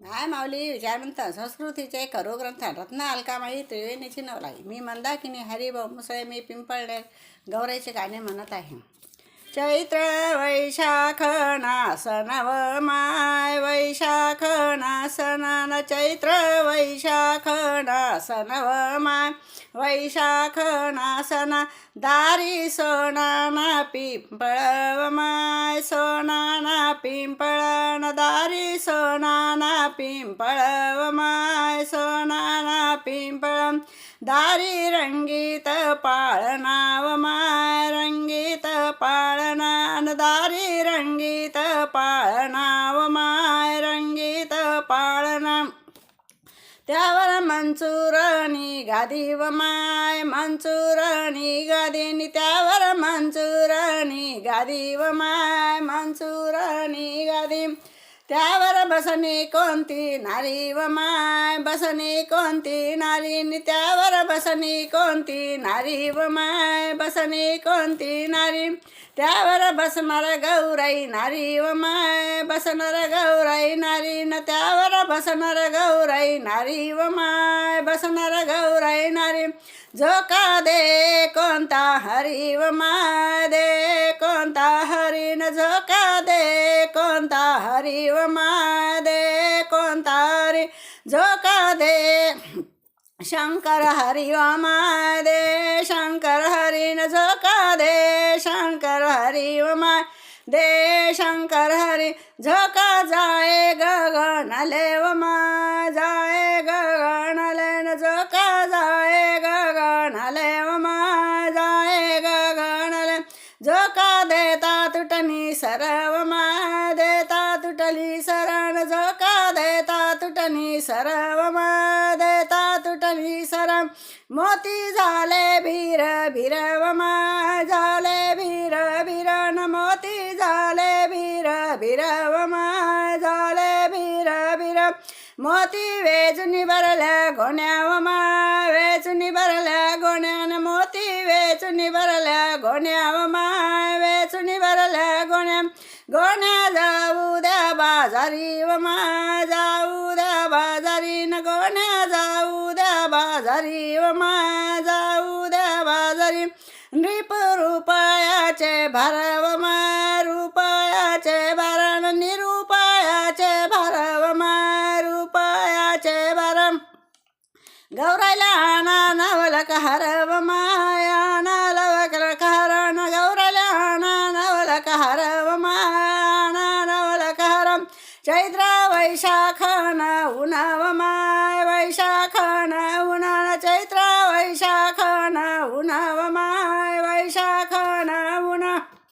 काय माऊली विचारवंत संस्कृतीचे करोग्रंथ रत्न अलकामाई त्रिवेणीची नवलाई. मी मंदाकिनी हरिभाऊ मुसळे मी पिंपळणे गौराईचे गाणे म्हणत आहे. चैत्र वैशाख नासनव माय वैशाख नासनान चैत्र वैशाख नासनव माय वैशाख नासना दारी सोनाना पिंपळवमाय सोनाना पिंपळन दारी सोनाना पिंपळवमाय सोनाना पिंपळ दारी रंगीत पाळनावमाय रंगीत पाळनान दारी रंगीत पाळ తార మంచూరణి గదివమాయ్ మంచూరణి గదిని తావర మంచూరణి గదివమాయ్ మంచూరణి గది त्यावर बसणे कोणती नारी व माय? बसणे कोणती नारी त्यावर बसणे कोणती नारी व माय? बसणे कोणती नारी? त्यावर बसणार गौराई नारी व माय? बसणार गौराई नारी न त्यावर बसणार गौराई नारी व माय? बसणार गौराई नारी झोका दे कोणता हरी व माय? दे कोणता हरी न झोका कोणता हरी व दे कोणता झोका दे शंकर हरी व दे शंकर हरी न झोका दे शंकर हरी व दे शंकर हरी झोका जाय गगनले व मा जाए गगनले न झोका जाय गगनले व मा जाए गगनले झोका देता तुटनी सर्व प्राण देता तुटनी सरवमा सरम मोती झाले भिर भिरवमा झाले भिर मोती झाले भिर भिरवमा झाले भिर मोती वेचुनी बरल्या घोण्यावमा मोती वेचुनी जाऊ बाजारी व जाऊ द्या बाजारी न ना जाऊ द्या बाजारी व जाऊ द्या बाजारी. नृप रुपयाचे भरव माय रुपयाचे भरण निरुपयाचे भरव माय रुपयाचे भरम गौरायला नवलक हरव माया हरम चैत्र वैशाख न उन्हाव माय वैशाख न